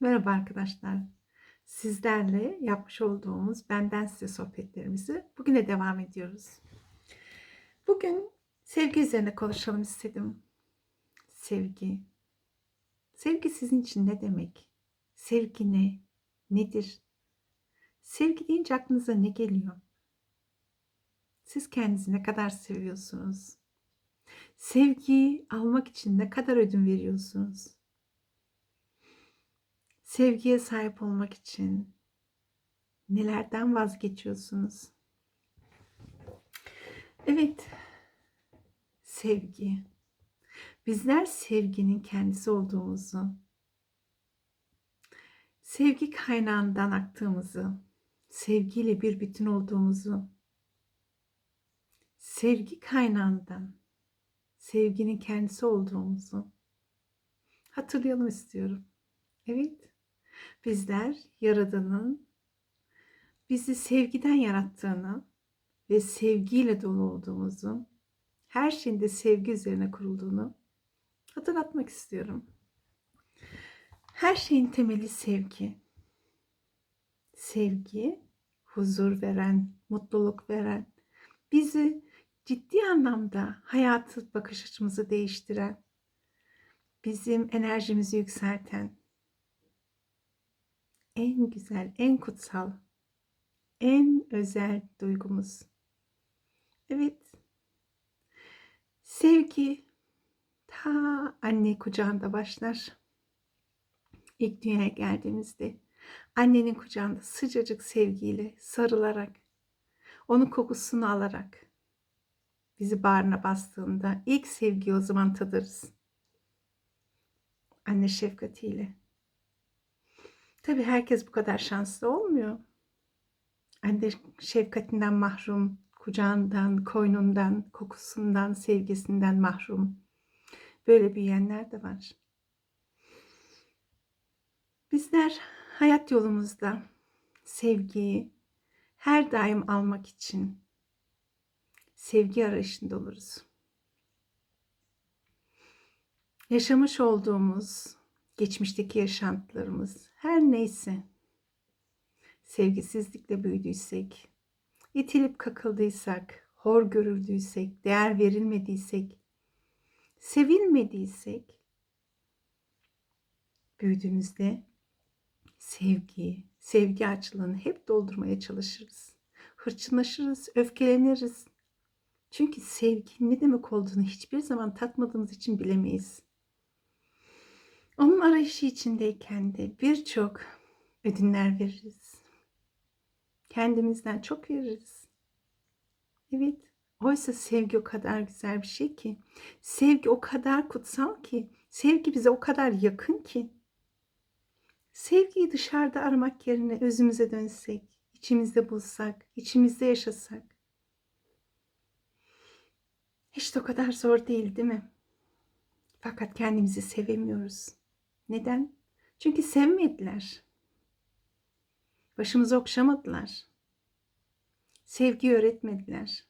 Merhaba arkadaşlar. Sizlerle yapmış olduğumuz benden size sohbetlerimizi bugüne devam ediyoruz. Bugün sevgi üzerine konuşalım istedim. Sevgi. Sevgi sizin için ne demek? Sevgi ne? Nedir? Sevgi deyince aklınıza ne geliyor? Siz kendinizi ne kadar seviyorsunuz? Sevgiyi almak için ne kadar ödün veriyorsunuz? Sevgiye sahip olmak için nelerden vazgeçiyorsunuz? Evet, sevgi. Bizler sevginin kendisi olduğumuzu, sevgi kaynağından aktığımızı, sevgiyle bir bütün olduğumuzu, sevgi kaynağından, sevginin kendisi olduğumuzu hatırlayalım istiyorum. Evet, bizler Yaradan'ın bizi sevgiden yarattığını ve sevgiyle dolu olduğumuzu, her şeyin de sevgi üzerine kurulduğunu hatırlatmak istiyorum. Her şeyin temeli sevgi. Sevgi, huzur veren, mutluluk veren, bizi ciddi anlamda hayatı bakış açımızı değiştiren, bizim enerjimizi yükselten, en güzel, en kutsal, en özel duygumuz. Evet. Sevgi ta anne kucağında başlar. İlk dünyaya geldiğimizde annenin kucağında sıcacık sevgiyle sarılarak, onun kokusunu alarak bizi bağrına bastığında ilk sevgiyi o zaman tadarız. Anne şefkatiyle. Tabii herkes bu kadar şanslı olmuyor. Anne şefkatinden mahrum, kucağından, koynundan, kokusundan, sevgisinden mahrum. Böyle büyüyenler de var. Bizler hayat yolumuzda sevgiyi her daim almak için sevgi arayışında oluruz. Yaşamış olduğumuz geçmişteki yaşantılarımız her neyse sevgisizlikle büyüdüysek, itilip kakıldıysak, hor görüldüysek, değer verilmediysek, sevilmediysek büyüdüğümüzde sevgi, sevgi açlığını hep doldurmaya çalışırız. Hırçınlaşırız, öfkeleniriz. Çünkü sevgi ne demek olduğunu hiçbir zaman tatmadığımız için bilemeyiz. Onun arayışı içindeyken de birçok ödünler veririz. Kendimizden çok veririz. Evet, oysa sevgi o kadar güzel bir şey ki, sevgi o kadar kutsal ki, sevgi bize o kadar yakın ki. Sevgiyi dışarıda aramak yerine özümüze dönsek, içimizde bulsak, içimizde yaşasak. Hiç de o kadar zor değil değil mi? Fakat kendimizi sevemiyoruz. Neden? Çünkü sevmediler. Başımızı okşamadılar. Sevgi öğretmediler.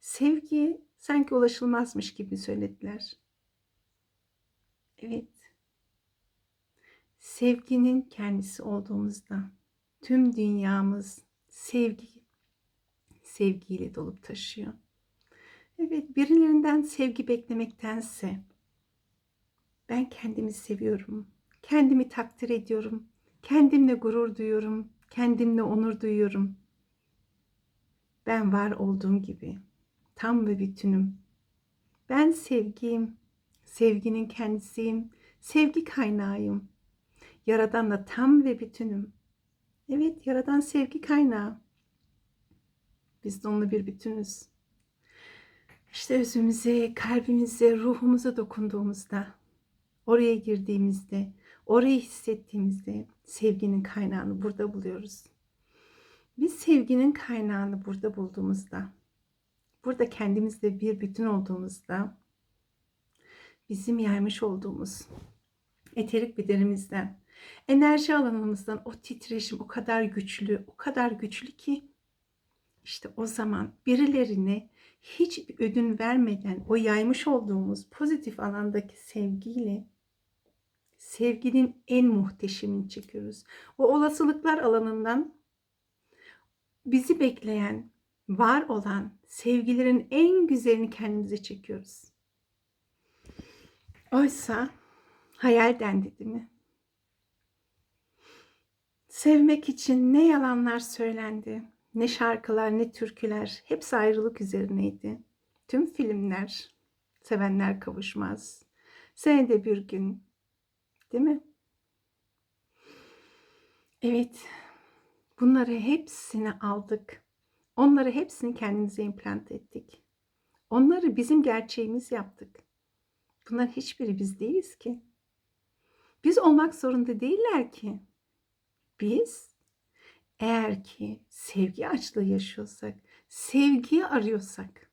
Sevgi sanki ulaşılmazmış gibi söylediler. Evet. Sevginin kendisi olduğumuzda tüm dünyamız sevgi sevgiyle dolup taşıyor. Evet, birilerinden sevgi beklemektense ben kendimi seviyorum. Kendimi takdir ediyorum. Kendimle gurur duyuyorum. Kendimle onur duyuyorum. Ben var olduğum gibi tam ve bütünüm. Ben sevgiyim. Sevginin kendisiyim. Sevgi kaynağıyım. Yaradanla tam ve bütünüm. Evet, Yaradan sevgi kaynağı. Biz de onunla bir bütünüz. İşte özümüze, kalbimize, ruhumuza dokunduğumuzda Oraya girdiğimizde, orayı hissettiğimizde sevginin kaynağını burada buluyoruz. Biz sevginin kaynağını burada bulduğumuzda, burada kendimizle bir bütün olduğumuzda bizim yaymış olduğumuz eterik bedenimizden, enerji alanımızdan o titreşim o kadar güçlü, o kadar güçlü ki işte o zaman birilerine hiç ödün vermeden o yaymış olduğumuz pozitif alandaki sevgiyle sevginin en muhteşemini çekiyoruz. O olasılıklar alanından bizi bekleyen, var olan sevgilerin en güzelini kendimize çekiyoruz. Oysa hayal dendi değil mi? Sevmek için ne yalanlar söylendi, ne şarkılar, ne türküler, hepsi ayrılık üzerineydi. Tüm filmler, sevenler kavuşmaz. Senede bir gün, değil mi? Evet, bunları hepsini aldık. Onları hepsini kendimize implant ettik. Onları bizim gerçeğimiz yaptık. Bunlar hiçbiri biz değiliz ki. Biz olmak zorunda değiller ki. Biz eğer ki sevgi açlığı yaşıyorsak, sevgiyi arıyorsak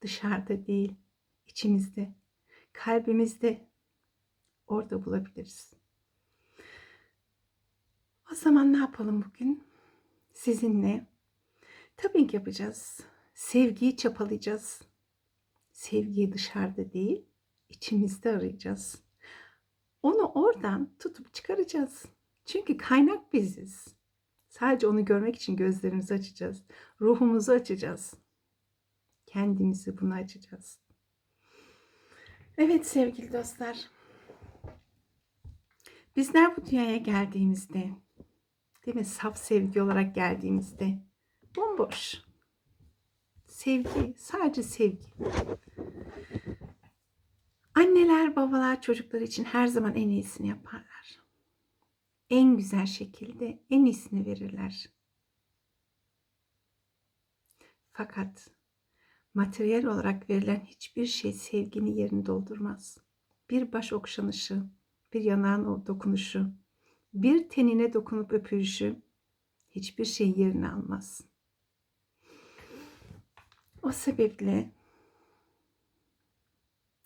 dışarıda değil, içimizde, kalbimizde orada bulabiliriz. O zaman ne yapalım bugün? Sizinle ki yapacağız. Sevgiyi çapalayacağız. Sevgiyi dışarıda değil, içimizde arayacağız. Onu oradan tutup çıkaracağız. Çünkü kaynak biziz. Sadece onu görmek için gözlerimizi açacağız. Ruhumuzu açacağız. Kendimizi buna açacağız. Evet sevgili dostlar. Bizler bu dünyaya geldiğimizde, değil mi? Saf sevgi olarak geldiğimizde bomboş. Sevgi, sadece sevgi. Anneler, babalar çocukları için her zaman en iyisini yaparlar. En güzel şekilde en iyisini verirler. Fakat materyal olarak verilen hiçbir şey sevginin yerini doldurmaz. Bir baş okşanışı, bir yanağın o dokunuşu, bir tenine dokunup öpüşü hiçbir şey yerini almaz. O sebeple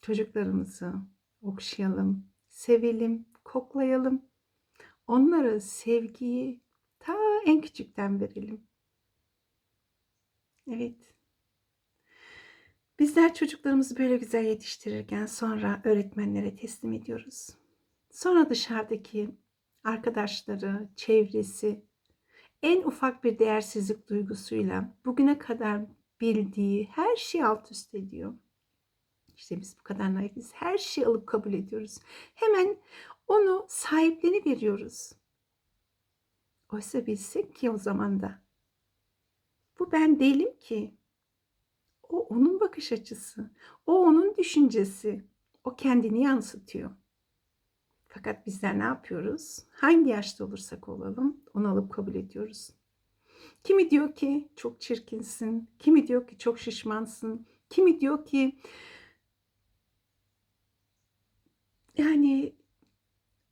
çocuklarımızı okşayalım, sevelim, koklayalım. Onlara sevgiyi ta en küçükten verelim. Evet. Bizler çocuklarımızı böyle güzel yetiştirirken sonra öğretmenlere teslim ediyoruz. Sonra dışarıdaki arkadaşları, çevresi en ufak bir değersizlik duygusuyla bugüne kadar bildiği her şeyi alt üst ediyor. İşte biz bu kadar naifiz. Her şeyi alıp kabul ediyoruz. Hemen onu sahiplenip veriyoruz. Oysa bilsek ki o zaman da bu ben değilim ki. O onun bakış açısı. O onun düşüncesi. O kendini yansıtıyor. Fakat bizler ne yapıyoruz? Hangi yaşta olursak olalım onu alıp kabul ediyoruz. Kimi diyor ki çok çirkinsin, kimi diyor ki çok şişmansın, kimi diyor ki yani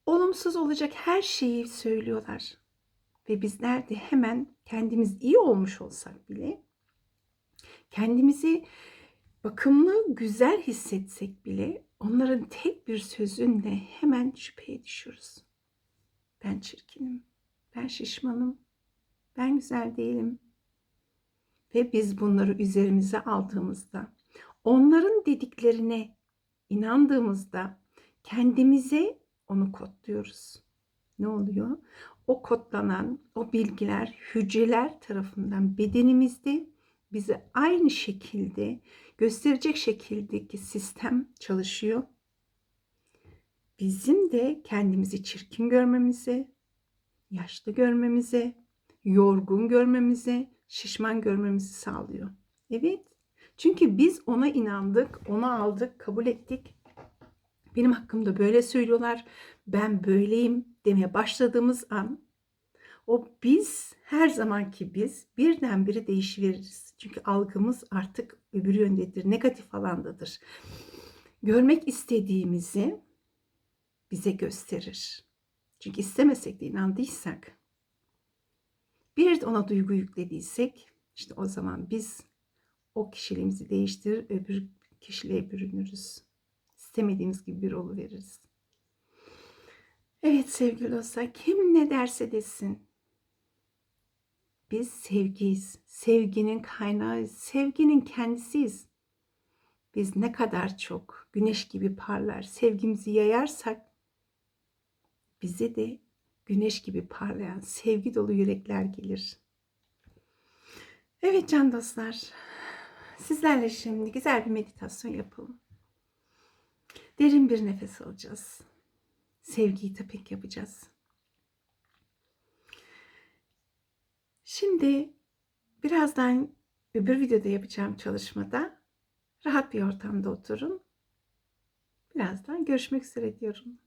olumsuz olacak her şeyi söylüyorlar. Ve bizler de hemen kendimiz iyi olmuş olsak bile kendimizi bakımlı, güzel hissetsek bile onların tek bir sözünle hemen şüpheye düşüyoruz. Ben çirkinim, ben şişmanım, ben güzel değilim. Ve biz bunları üzerimize aldığımızda, onların dediklerine inandığımızda kendimize onu kodluyoruz. Ne oluyor? O kodlanan o bilgiler hücreler tarafından bedenimizde bize aynı şekilde gösterecek şekildeki sistem çalışıyor. Bizim de kendimizi çirkin görmemize, yaşlı görmemize, yorgun görmemize, şişman görmemizi sağlıyor. Evet. Çünkü biz ona inandık, onu aldık, kabul ettik. Benim hakkımda böyle söylüyorlar. Ben böyleyim demeye başladığımız an o biz her zamanki biz birdenbire değişiveririz. Çünkü algımız artık öbür yöndedir, negatif alandadır. Görmek istediğimizi bize gösterir. Çünkü istemesek de inandıysak, bir de ona duygu yüklediysek, işte o zaman biz o kişiliğimizi değiştirir, öbür kişiliğe bürünürüz. İstemediğimiz gibi bir olu veririz. Evet sevgili dostlar, kim ne derse desin, biz sevgiyiz. Sevginin kaynağıyız. Sevginin kendisiyiz. Biz ne kadar çok güneş gibi parlar. Sevgimizi yayarsak bize de güneş gibi parlayan sevgi dolu yürekler gelir. Evet can dostlar. Sizlerle şimdi güzel bir meditasyon yapalım. Derin bir nefes alacağız. Sevgiyi tapik yapacağız. Şimdi birazdan öbür videoda yapacağım çalışmada rahat bir ortamda oturun. Birazdan görüşmek üzere diyorum.